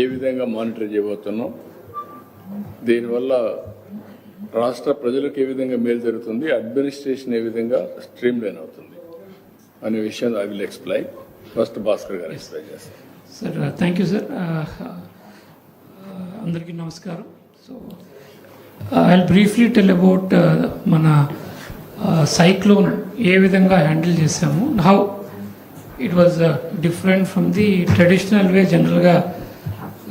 ఏ విధంగా మానిటర్ చేయబోతున్నాం? దీనివల్ల రాష్ట్ర ప్రజలకు ఏ విధంగా మేలు జరుగుతుంది? అడ్మినిస్ట్రేషన్ ఏ విధంగా స్ట్రీమ్ లైన్ అవుతుంది? అనే విషయం I will explain first Bhaskar గారు ఎక్స్ప్లెయిన్ చేస్తారు. సార్ థ్యాంక్ యూ సార్ అందరికీ నమస్కారం. So I briefly tell about మన uh, సైక్లోన్ ఏ విధంగా హ్యాండిల్ చేసాము how it was different from the traditional way జనరల్గా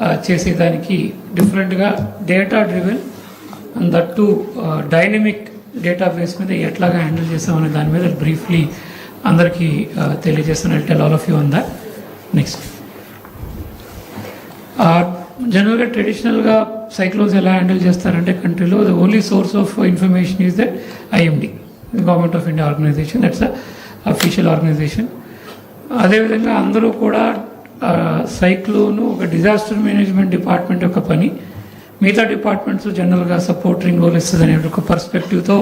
చేసేదానికి డిఫరెంట్గా data driven and that to dynamic database మీద ఎట్లాగా హ్యాండిల్ చేసామనే దాని మీద బ్రీఫ్లీ అందరికీ తెలియజేస్తాను. Tell all of you on that next జనరల్గా ట్రెడిషనల్గా సైక్లోన్స్ ఎలా హ్యాండిల్ చేస్తారంటే కంట్రీలో the only source of information is that IMD government of India organization that's official organization అదేవిధంగా అందరూ కూడా సైక్లోను ఒక డిజాస్టర్ మేనేజ్మెంట్ డిపార్ట్మెంట్ యొక్క పని. మిగతా డిపార్ట్మెంట్స్ జనరల్గా సపోర్టింగ్ రోల్ ఇస్తుంది అనే ఒక పర్స్పెక్టివ్తో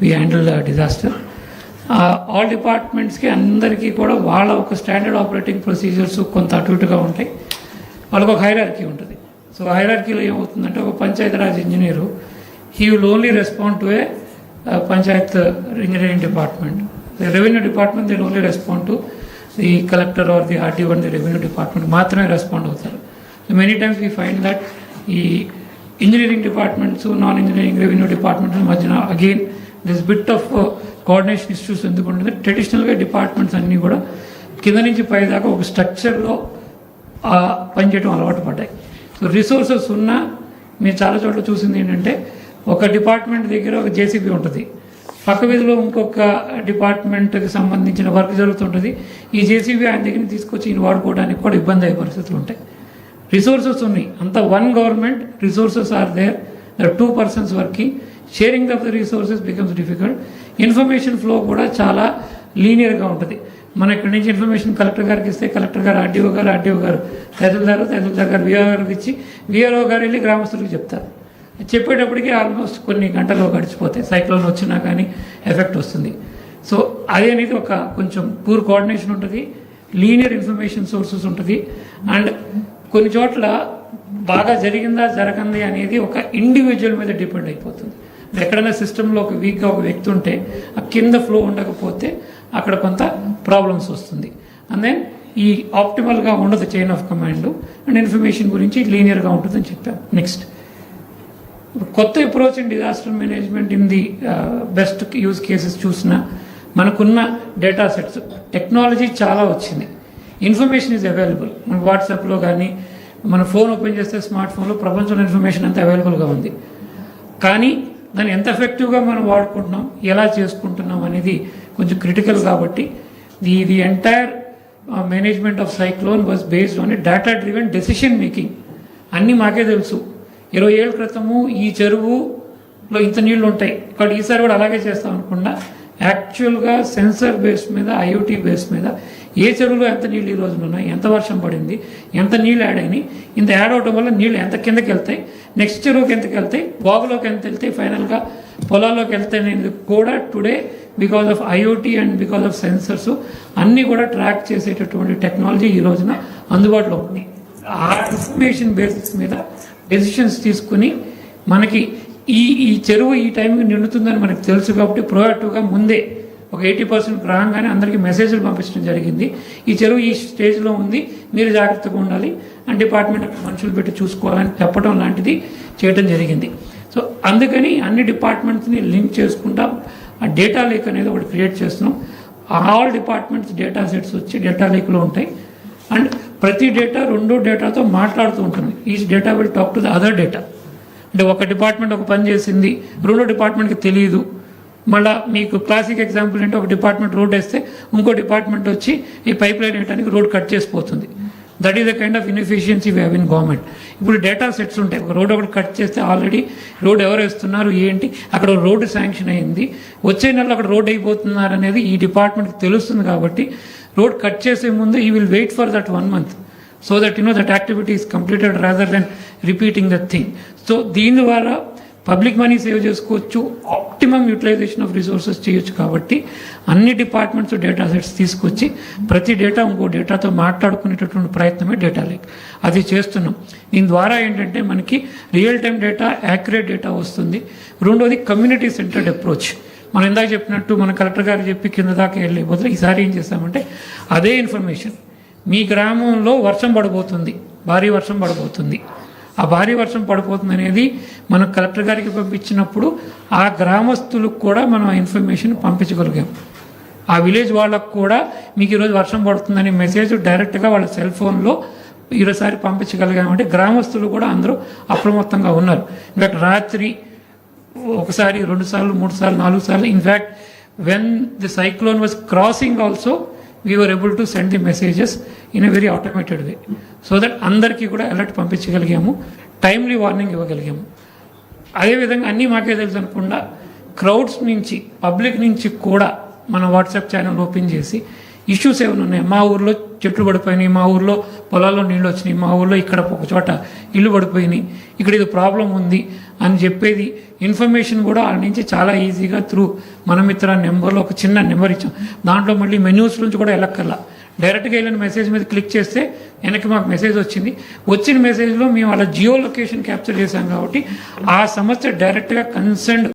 వి హ్యాండిల్ డిజాస్టర్. ఆల్ డిపార్ట్మెంట్స్కి అందరికీ కూడా వాళ్ళ ఒక స్టాండర్డ్ ఆపరేటింగ్ ప్రొసీజర్స్ కొంత అటు ఇటుగా ఉంటాయి. వాళ్ళకు ఒక హైరార్కీ ఉంటుంది. సో హైరార్కీలో ఏమవుతుందంటే ఒక Panchayati Raj engineer he will only respond to a panchayat engineering department. Revenue department will only respond to the collector or the RT one the revenue department మాత్రమే రెస్పాండ్ అవుతారు. Many times we find that ఈ engineering departments non engineering revenue departments మధ్యన again this bit of coordination issues ఎందుకు ఉంటుంది ట్రెడిషనల్గా departments అన్నీ కూడా కింద నుంచి పై దాకా ఒక స్ట్రక్చర్లో పనిచేయడం అలవాటు పడ్డాయి. సో రిసోర్సెస్ ఉన్నా మీరు చాలా చోట్ల చూసింది ఏంటంటే ఒక డిపార్ట్మెంట్ దగ్గర ఒక జేసీబీ ఉంటుంది. పక్క వీధిలో ఇంకొక డిపార్ట్మెంట్కి సంబంధించిన వర్క్ జరుగుతుంటుంది. ఈ జేసీబీ ఆయన దగ్గర తీసుకొచ్చి ఈయన వాడుకోవడానికి కూడా ఇబ్బంది అయ్యే పరిస్థితులు ఉంటాయి. రిసోర్సెస్ ఉన్నాయి. అంత one government resources are there. There two persons working sharing of the resources becomes difficult information flow కూడా చాలా లీనియర్గా ఉంటుంది. మన ఇక్కడి నుంచి ఇన్ఫర్మేషన్ కలెక్టర్ గారికి ఇస్తే కలెక్టర్ గారు ఆర్డీఓ గారు ఆర్డీఓ గారు తహసీల్దారు తహసీల్దార్ గారు విఆర్ గారికి ఇచ్చి విఆర్ఓ గారు వెళ్ళి గ్రామస్తులకు చెప్తారు. చెప్పేటప్పటికి ఆల్మోస్ట్ కొన్ని గంటలు గడిచిపోతాయి. సైక్లోన్ వచ్చినా కానీ ఎఫెక్ట్ వస్తుంది. సో అది అనేది ఒక కొంచెం పూర్ కోఆర్డినేషన్ ఉంటుంది. లీనియర్ ఇన్ఫర్మేషన్ సోర్సెస్ ఉంటుంది. అండ్ కొన్ని చోట్ల బాగా జరిగిందా జరగంది అనేది ఒక ఇండివిజువల్ మీద డిపెండ్ అయిపోతుంది. ఎక్కడైనా సిస్టంలో ఒక వీక్గా ఒక వ్యక్తి ఉంటే ఆ కింద ఫ్లో ఉండకపోతే అక్కడ కొంత ప్రాబ్లమ్స్ వస్తుంది. అండ్ దెన్ ఈ ఆప్టిమల్గా ఉండదు chain of command and information గురించి లీనియర్గా ఉంటుందని చెప్పాం. నెక్స్ట్ కొత్త approach in disaster management in the best use cases చూసిన మనకున్న డేటా సెట్స్ టెక్నాలజీ చాలా వచ్చింది. ఇన్ఫర్మేషన్ ఈజ్ అవైలబుల్ మన వాట్సాప్లో కానీ మన ఫోన్ ఓపెన్ చేస్తే స్మార్ట్ ఫోన్లో ప్రపంచంలో ఇన్ఫర్మేషన్ అంతా అవైలబుల్గా ఉంది. కానీ దాన్ని ఎంత ఎఫెక్టివ్గా మనం వాడుకుంటున్నాం ఎలా చేసుకుంటున్నాం అనేది కొంచెం క్రిటికల్ కాబట్టి the the entire management of cyclone was based on data driven decision making అన్నీ మాకే తెలుసు. ఇరవై ఏళ్ళ క్రితము ఈ చెరువులో ఇంత నీళ్ళు ఉంటాయి. కాబట్టి ఈసారి కూడా అలాగే చేస్తాం అనుకుండా యాక్చువల్గా సెన్సర్ బేస్ మీద ఐఓటీ బేస్ మీద ఏ చెరువులో ఎంత నీళ్ళు ఈ రోజున ఉన్నాయి ఎంత వర్షం పడింది ఎంత నీళ్ళు యాడ్ అయినాయి ఇంత యాడ్ అవడం వల్ల నీళ్ళు ఎంత కిందకి వెళ్తాయి నెక్స్ట్ చెరువుకి ఎంతకి వెళ్తాయి బాగులోకి ఎంత వెళ్తాయి ఫైనల్గా పొలాల్లోకి వెళ్తాయి అనేది కూడా today because of IoT and because of sensors అన్నీ కూడా ట్రాక్ చేసేటటువంటి టెక్నాలజీ ఈ రోజున అందుబాటులో ఉన్నాయి. ఆ ఇన్ఫర్మేషన్ బేసిస్ మీద డెసిషన్స్ తీసుకుని మనకి ఈ ఈ చెరువు ఈ టైంకి నిండుతుందని మనకు తెలుసు కాబట్టి ప్రోయాక్టివ్గా ముందే ఒక ఎయిటీ పర్సెంట్ రాగానే అందరికీ మెసేజ్లు పంపించడం జరిగింది. ఈ చెరువు ఈ స్టేజ్లో ఉంది. మీరు జాగ్రత్తగా ఉండాలి. అండ్ డిపార్ట్మెంట్ మనుషులు పెట్టి చూసుకోవాలని చెప్పడం లాంటిది చేయడం జరిగింది. సో అందుకని అన్ని డిపార్ట్మెంట్స్ని లింక్ చేసుకుంటా. ఆ డేటా లేక్ అనేది ఒకటి క్రియేట్ చేస్తున్నాం. ఆల్ డిపార్ట్మెంట్స్ డేటా సెట్స్ వచ్చి డేటా లేక్లో ఉంటాయి. అండ్ ప్రతి డేటా రెండో డేటాతో మాట్లాడుతూ ఉంటుంది. ఈ data will talk to the other data. అంటే ఒక డిపార్ట్మెంట్ ఒక పని చేసింది రెండో డిపార్ట్మెంట్కి తెలియదు మళ్ళీ మీకు క్లాసిక్ ఎగ్జాంపుల్ ఏంటంటే ఒక డిపార్ట్మెంట్ రోడ్ వేస్తే ఇంకో డిపార్ట్మెంట్ వచ్చి ఈ పైప్ లైన్ వేయడానికి road cut చేసిపోతుంది. That is the kind of inefficiency we in government ఇప్పుడు డేటా సెట్స్ ఉంటాయి. ఒక రోడ్ ఒకటి కట్ చేస్తే ఆల్రెడీ రోడ్ ఎవరు వేస్తున్నారు ఏంటి? అక్కడ రోడ్డు శాంక్షన్ అయింది. వచ్చే నెలలో అక్కడ రోడ్ అయిపోతున్నారు అనేది ఈ డిపార్ట్మెంట్కి తెలుస్తుంది కాబట్టి రోడ్ కట్ చేసే ముందు we will wait for that one month so that you know that activity is completed rather than repeating that thing so దీని ద్వారా పబ్లిక్ మనీ సేవ్ చేసుకోవచ్చు ఆప్టిమమ్ యూటిలైజేషన్ ఆఫ్ రిసోర్సెస్ చేయొచ్చు కాబట్టి అన్ని డిపార్ట్మెంట్స్ డేటా సెట్స్ తీసుకొచ్చి ప్రతి data ఇంకో డేటాతో మాట్లాడుకునేటటువంటి ప్రయత్నమే డేటా లేక్ అది చేస్తున్నాం. దీని ద్వారా ఏంటంటే మనకి real time data accurate data వస్తుంది. రెండోది కమ్యూనిటీ సెంటర్డ్ అప్రోచ్ మనం ఇందాక చెప్పినట్టు మన కలెక్టర్ గారు చెప్పి కింద దాకా వెళ్ళే బదులు ఈసారి ఏం చేస్తామంటే అదే ఇన్ఫర్మేషన్. మీ గ్రామంలో వర్షం పడబోతుంది. భారీ వర్షం పడబోతుంది. ఆ భారీ వర్షం పడిపోతుంది అనేది మనం కలెక్టర్ గారికి పంపించినప్పుడు ఆ గ్రామస్తులకు కూడా మనం ఆ ఇన్ఫర్మేషన్ పంపించగలిగాం. ఆ విలేజ్ వాళ్ళకు కూడా మీకు ఈరోజు వర్షం పడుతుందనే మెసేజ్ డైరెక్ట్గా వాళ్ళ సెల్ ఫోన్లో ఈరోసారి పంపించగలిగామంటే గ్రామస్తులు కూడా అందరూ అప్రమత్తంగా ఉన్నారు. ఇంకా రాత్రి ఒకసారి రెండు సార్లు మూడు సార్లు నాలుగు సార్లు. In fact when the cyclone was crossing also we were able to send the messages in a very automated way so that అందరికీ కూడా అలర్ట్ పంపించగలిగాము. టైమ్లీ వార్నింగ్ ఇవ్వగలిగాము. అదేవిధంగా అన్నీ మాకే తెలుసు అనుకుండా క్రౌడ్స్ నుంచి పబ్లిక్ నుంచి కూడా మన వాట్సాప్ ఛానల్ ఓపెన్ చేసి ఇష్యూస్ ఏమైనా ఉన్నాయి? మా ఊర్లో చెట్లు పడిపోయినాయి. మా ఊర్లో పొలాల్లో నీళ్ళు వచ్చినాయి. మా ఊర్లో ఇక్కడ ఒక చోట ఇల్లు పడిపోయినాయి. ఇక్కడ ఇది ప్రాబ్లం ఉంది అని చెప్పేది ఇన్ఫర్మేషన్ కూడా ఆడ నుంచి చాలా ఈజీగా త్రూ మన మిత్ర నెంబర్లో ఒక చిన్న నెంబర్ ఇచ్చాం. దాంట్లో మళ్ళీ మెన్యూస్ నుంచి కూడా వెళ్ళక్కర్లా. డైరెక్ట్గా వెళ్ళిన మెసేజ్ మీద క్లిక్ చేస్తే వెనక్కి మాకు మెసేజ్ వచ్చింది. వచ్చిన మెసేజ్లో మేము అలా జియో లొకేషన్ క్యాప్చర్ చేశాం కాబట్టి ఆ సమస్య డైరెక్ట్గా కన్సర్న్